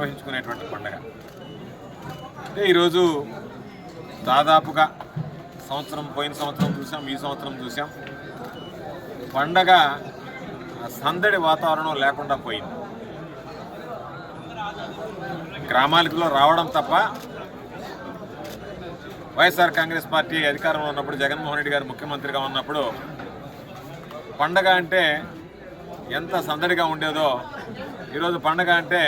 నిర్వహించుకునేటువంటి పండగ. అంటే ఈరోజు దాదాపుగా సంవత్సరం పోయిన సంవత్సరం చూసాం ఈ సంవత్సరం చూసాం. పండగ సందడి వాతావరణం లేకుండా పోయింది. గ్రామాలకులో రావడం తప్ప వైఎస్ఆర్ కాంగ్రెస్ పార్టీ అధికారంలో ఉన్నప్పుడు జగన్మోహన్ రెడ్డి గారు ముఖ్యమంత్రిగా ఉన్నప్పుడు పండగ అంటే ఎంత సందడిగా ఉండేదో ఈరోజు పండగ అంటే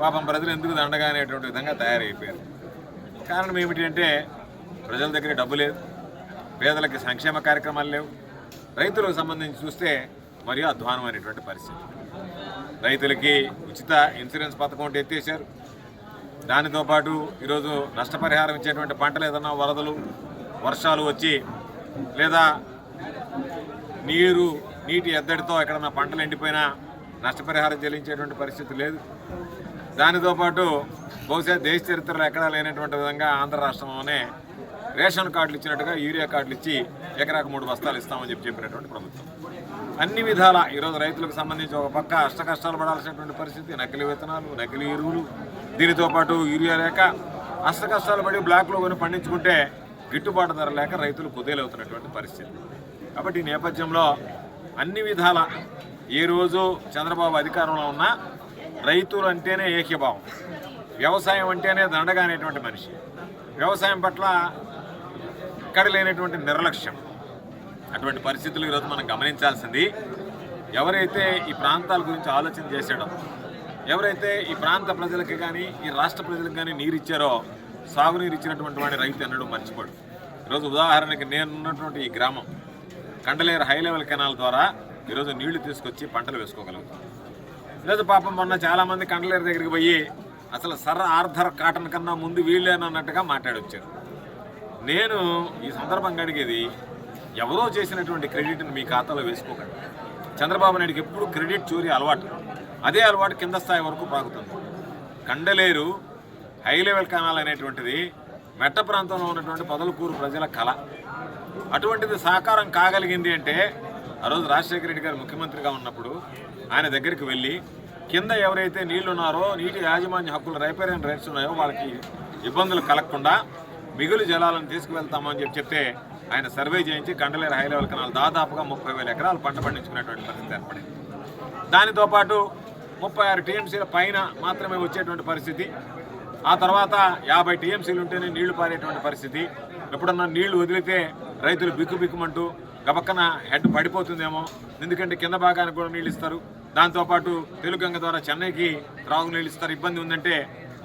పాపం ప్రజలు ఎందుకు దండగా అనేటువంటి విధంగా తయారైపోయారు. కారణం ఏమిటి అంటే ప్రజల దగ్గర డబ్బు లేదు పేదలకి సంక్షేమ కార్యక్రమాలు లేవు. రైతులకు సంబంధించి చూస్తే మరియు అధ్వానమైనటువంటి పరిస్థితి. రైతులకి ఉచిత ఇన్సూరెన్స్ పథకం ఒకటి ఎత్తేసారు దానితో పాటు ఈరోజు నష్టపరిహారం ఇచ్చేటువంటి పంటలు ఏదన్నా వరదలు వర్షాలు వచ్చి లేదా నీరు నీటి ఎద్దడితో ఎక్కడన్నా పంటలు ఎండిపోయినా నష్టపరిహారం చెల్లించేటువంటి పరిస్థితి లేదు. దానితో పాటు బహుశా దేశ చరిత్రలో ఎక్కడా లేనటువంటి విధంగా ఆంధ్ర రాష్ట్రంలోనే రేషన్ కార్డులు ఇచ్చినట్టుగా యూరియా కార్డులు ఇచ్చి ఎకరాకు మూడు బస్తాలు ఇస్తామని చెప్పి చెప్పినటువంటి ప్రభుత్వం. అన్ని విధాల ఈరోజు రైతులకు సంబంధించి ఒక పక్క అష్ట కష్టాలు పడాల్సినటువంటి పరిస్థితి నకిలీ విత్తనాలు నకిలీ ఎరువులు దీనితో పాటు యూరియా లేక అష్ట కష్టాలు పడి బ్లాక్లో కొని పండించుకుంటే గిట్టుబాటు ధర లేక రైతులు కుదేలవుతున్నటువంటి పరిస్థితి. కాబట్టి ఈ నేపథ్యంలో అన్ని విధాల ఏ రోజు చంద్రబాబు అధికారంలో ఉన్నా రైతులు అంటేనే ఏకీభావం. వ్యవసాయం అంటేనే దండగా అనేటువంటి మనిషి. వ్యవసాయం పట్ల ఇక్కడ లేనటువంటి నిర్లక్ష్యం. అటువంటి పరిస్థితులు ఈరోజు మనం గమనించాల్సింది. ఎవరైతే ఈ ప్రాంతాల గురించి ఆలోచన చేశాడో ఎవరైతే ఈ ప్రాంత ప్రజలకి కానీ ఈ రాష్ట్ర ప్రజలకు కానీ నీరు ఇచ్చారో సాగునీరు ఇచ్చినటువంటి వాడిని రైతు అన్నడు మర్చిపోడు. ఈరోజు ఉదాహరణకి నేను ఉన్నటువంటి ఈ గ్రామం కండలేరు హై లెవెల్ కెనాల్ ద్వారా ఈరోజు నీళ్ళు తీసుకొచ్చి పంటలు వేసుకోగలుగుతాం. ఈరోజు పాపం మొన్న చాలామంది కండలేరు దగ్గరికి పోయి అసలు సర్ ఆర్థర్ కాటన్ కన్నా ముందు వీళ్ళేనన్నట్టుగా మాట్లాడొచ్చారు. నేను ఈ సందర్భంగా అడిగేది ఎవరో చేసినటువంటి క్రెడిట్ని మీ ఖాతాలో వేసుకోకండి. చంద్రబాబు నాయుడికి ఎప్పుడు క్రెడిట్ చోరీ అలవాటు. అదే అలవాటు కింద స్థాయి వరకు పాకుతుంది కండలేరు హై లెవెల్ కెనాల్ అనేటువంటిది మెట్ట ప్రాంతంలో ఉన్నటువంటి పొదలకూరు ప్రజల కళ. అటువంటిది సాకారం కాగలిగింది అంటే ఆ రోజు రాజశేఖర రెడ్డి గారు ముఖ్యమంత్రిగా ఉన్నప్పుడు ఆయన దగ్గరికి వెళ్ళి కింద ఎవరైతే నీళ్ళు ఉన్నారో నీటి యాజమాన్య హక్కులు రైపేరియన్ రైట్స్ ఉన్నాయో వాళ్ళకి ఇబ్బందులు కలగకుండా మిగులు జలాలను తీసుకువెళ్తామని చెప్పి చెప్తే ఆయన సర్వే చేయించి కండలేరు హై లెవెల్ కెనాల్ దాదాపుగా ముప్పై వేల ఎకరాలు పంట పండించుకునేటువంటి పరిస్థితి ఏర్పడింది. దానితో పాటు ముప్పై ఆరు టీఎంసీల పైన మాత్రమే వచ్చేటువంటి పరిస్థితి. ఆ తర్వాత యాభై టీఎంసీలు ఉంటేనే నీళ్ళు పారేటువంటి పరిస్థితి. ఎప్పుడన్నా నీళ్ళు వదిలితే రైతులు బిక్కు బిక్కుమంటూ గబక్కన హెడ్ పడిపోతుందేమో. ఎందుకంటే కింద భాగానికి కూడా నీళ్ళు ఇస్తారు. దాంతోపాటు తెలుగంగ ద్వారా చెన్నైకి త్రాగునీళ్ళు ఇస్తారు. ఇబ్బంది ఉందంటే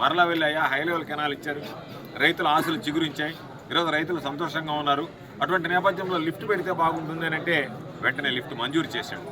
మరలా వెళ్ళి అయ్యా హై లెవెల్ కెనాల్ ఇచ్చారు. రైతుల ఆశలు చిగురించాయి. ఈరోజు రైతులు సంతోషంగా ఉన్నారు. అటువంటి నేపథ్యంలో లిఫ్ట్ పెడితే బాగుంటుంది అని అంటే వెంటనే లిఫ్ట్ మంజూరు చేశాడు.